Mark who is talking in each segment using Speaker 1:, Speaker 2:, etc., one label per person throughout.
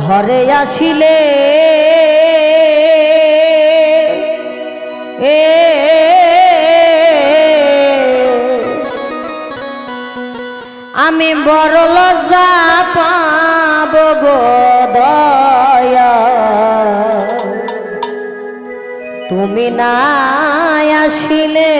Speaker 1: ঘরে আসিলে এ আমি বড় লজ্জা পাব গো দয়া তুমি না আসিলে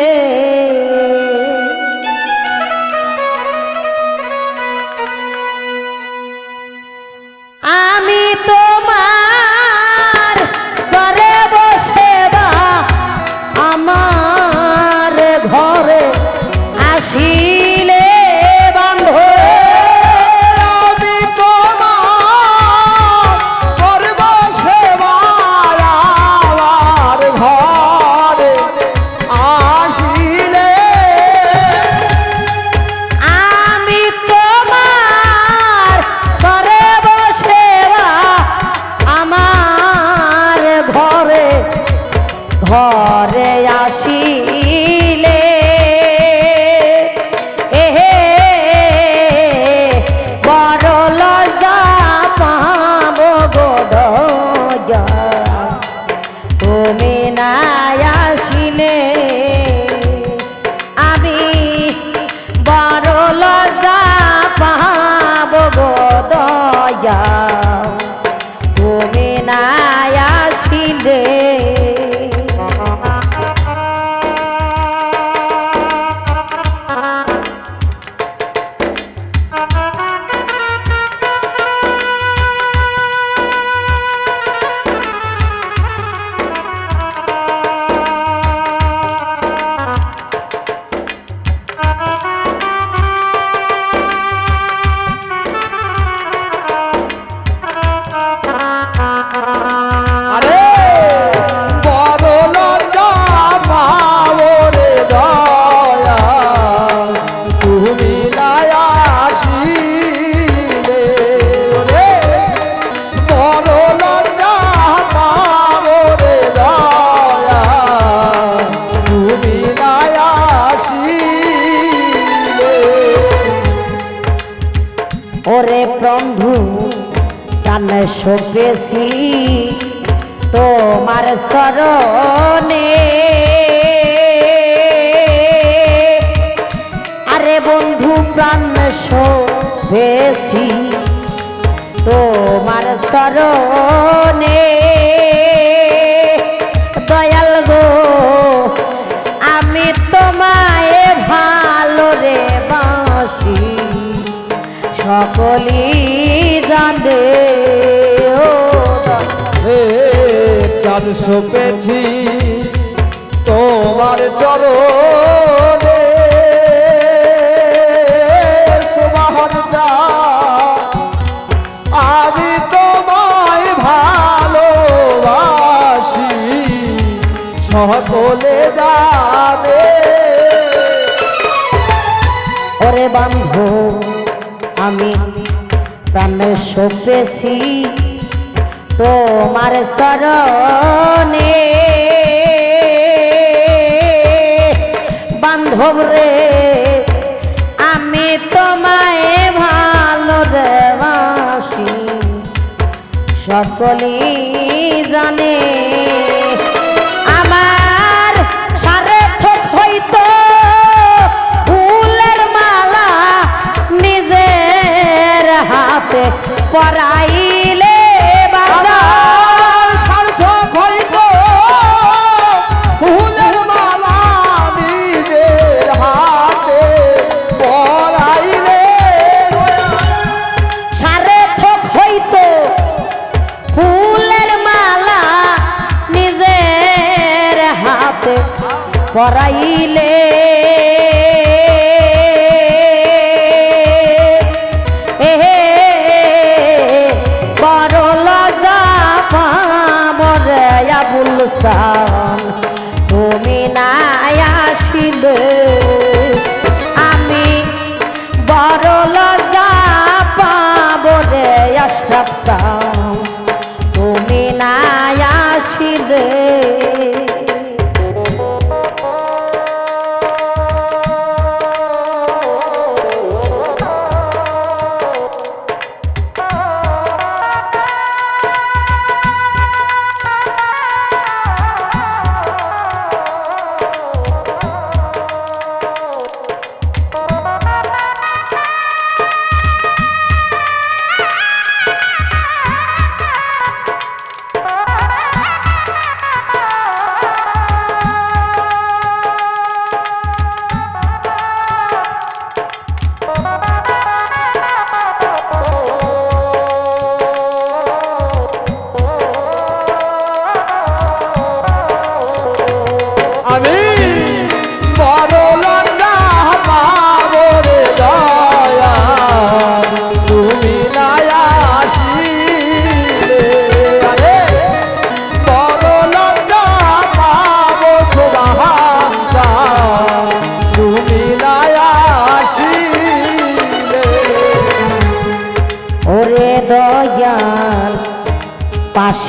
Speaker 1: ওরে বন্ধু কানে শোকেছি তোমার স্মরণে। আরে বন্ধু প্রাণ শোকেছি তোমার স্মরণে।
Speaker 2: সোপেছি তোমার চরণে। সুবাহন চা আমি তোমায় ভালোবাসি, সকলে জানে।
Speaker 1: ওরে বান্ধব আমি প্রাণে সপেছি তোমার শরণে বান্ধব রে আমি তোমায় ভালো রে বাসি সকলেই জানে মালা পরাইলে
Speaker 2: পরাইলে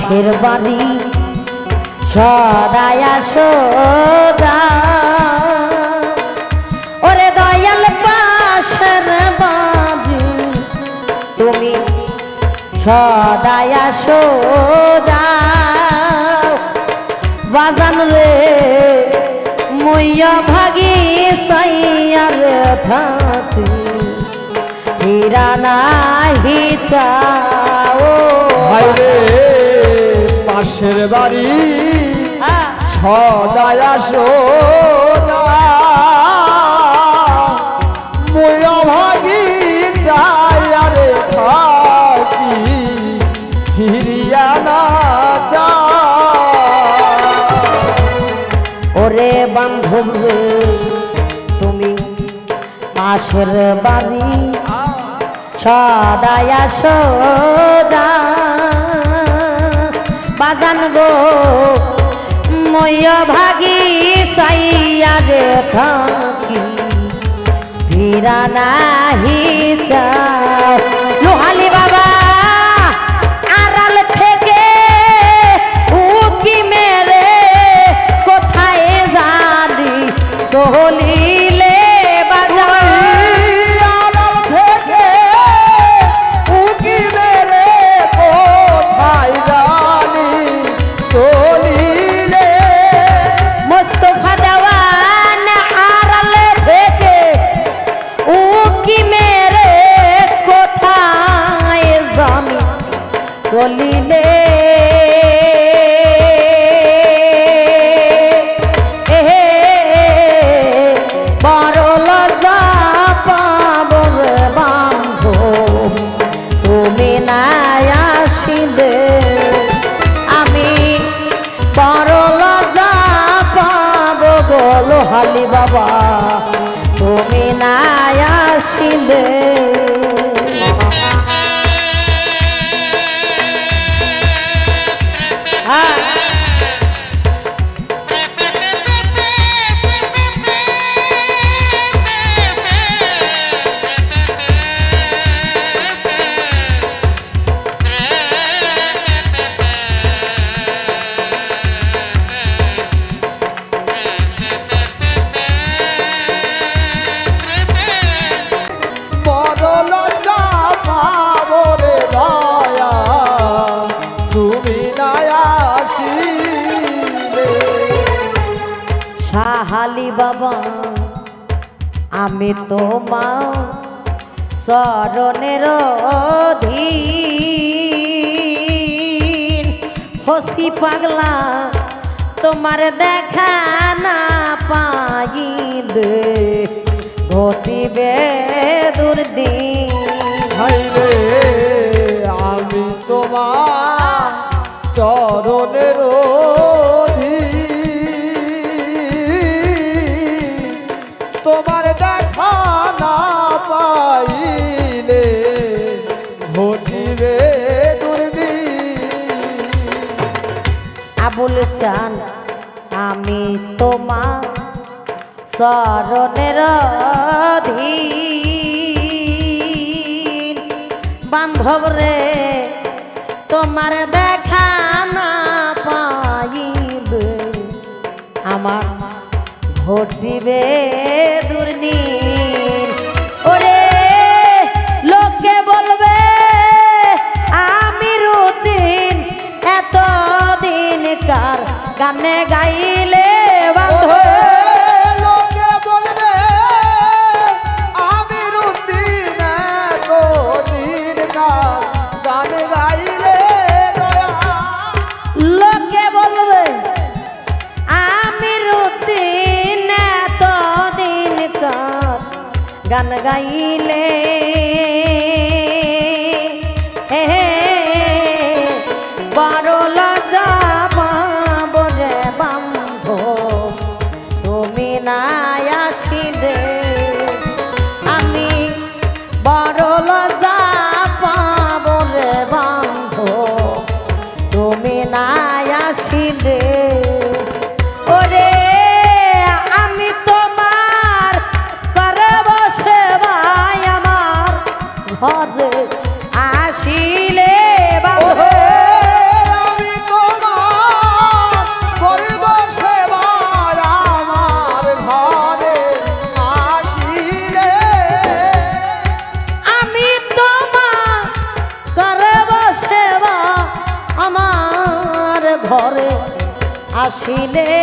Speaker 1: পাশের বাড়ি। সদায় সোজা ওরে দয়াল পাশের বাড়ি। তুমি সদায় সোজা বাজান রে, মুইয়া ভাগি সাইয়ার থাকি। হীরা নাহি চাও।
Speaker 2: হাইরে পাশের বাড়ি। সদায় ভাগি যায় আরে থাকি ফিরিয়া না যা
Speaker 1: ওরে বান্ধব তুমি পাশের বাড়ি। সদায় সোজা বাজান গো ময় ভাগি সাইয়া রে থাকি ফিরা নাহি চা লোহালি গল হালি বাবা তুমি নাই আসিলে সাহালি বাবা, আমি তোমা চরণের অধীন। ফসি পাগলা, তোমার দেখা না পাইলে ঘটিবে দুর্দিন।
Speaker 2: হাইরে আমি
Speaker 1: আবুল চান আমি তোমা অধীন। বান্ধব রে তোমার দেখা না পাইবে আমার ঘটিবে দুর্দিন গান গাইলে আসিলে